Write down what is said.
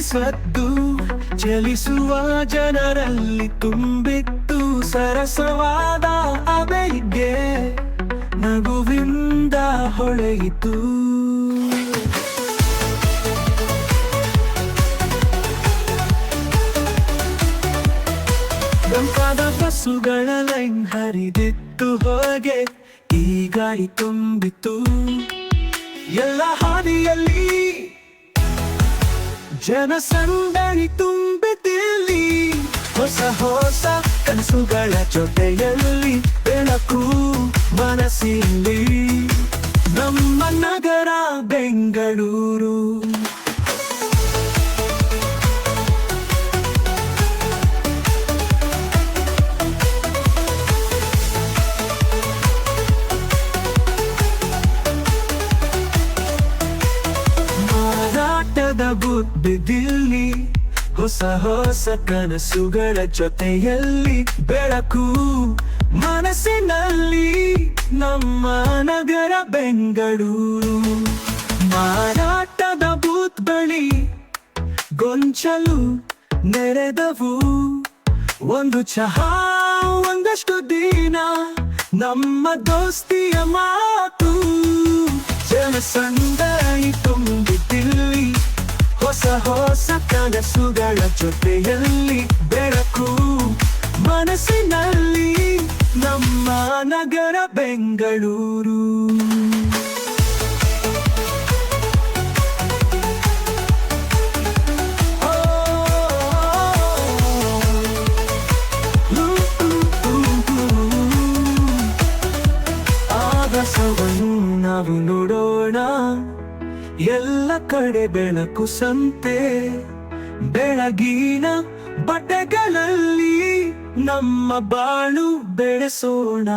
ಸದ್ದು ಚಲಿಸುವ ಜನರಲ್ಲಿ ತುಂಬಿತ್ತು ಸರಸವಾದ ಅವೆಗೆ ನಗುವಿಂದ ಹೊಳೆಯಿತು. ಗಂಪಾದ ಬಸ್ಸುಗಳ ಲೈನ್ ಹರಿದಿತ್ತು ಹೋಗೆ ಈ ತುಂಬಿತು ಎಲ್ಲ ಹಾದಿಯಲ್ಲಿ ಜನಸಂದಣಿ ತುಂಬಿದಿಲ್ಲಿ ಹೊಸ ಹೊಸ ಕನಸುಗಳ ಜೊತೆಯಲ್ಲಿ ಬೆಳಕು ಮನಸ್ಸಿಲ್ಲಿ. ನಮ್ಮ ನಗರ ಬೆಂಗಳೂರು. ಮಾರಾಟದ ಬುದ್ಧಿದಿಲ್ಲಿ, ಹೊಸ ಹೊಸ ಕನಸುಗಳ ಜೊತೆಯಲ್ಲಿ ಬೆಳಕು ಮನಸ್ಸಿನಲ್ಲಿ ನಮ್ಮ ನಗರ ಬೆಂಗಳೂರು. ಮಾರಾಟದ ಬೂತ್ ಬಳಿ ಗೊಂಚಲು ನೆರೆದವು. ಒಂದು ಚಹಾ, ಒಂದಷ್ಟು ದಿನ, ನಮ್ಮ ದೋಸ್ತಿಯ ಮಾತು. ತುಂಬಿದ್ದಿಲ್ಲಿ ಹೊಸ ಹೊಸ ಕನಸುಗಳ ಜೊತೆಯಲ್ಲಿ ಬೆಳಕು. ಮನಸ್ಸಿನಲ್ಲಿ ನಮ್ಮ ನಗರ ಬೆಂಗಳೂರು. ಆಗಸವನ್ನು ನಾವು ನೋಡೋಣ. ಎಲ್ಲ ಕಡೆ ಬೆಳಕು ಸಂತೆ ಬೆಳಗಿನ ಬಟ್ಟೆಗಳಲ್ಲಿ ನಮ್ಮ ಬಾಳು ಬೆಳೆಸೋಣ.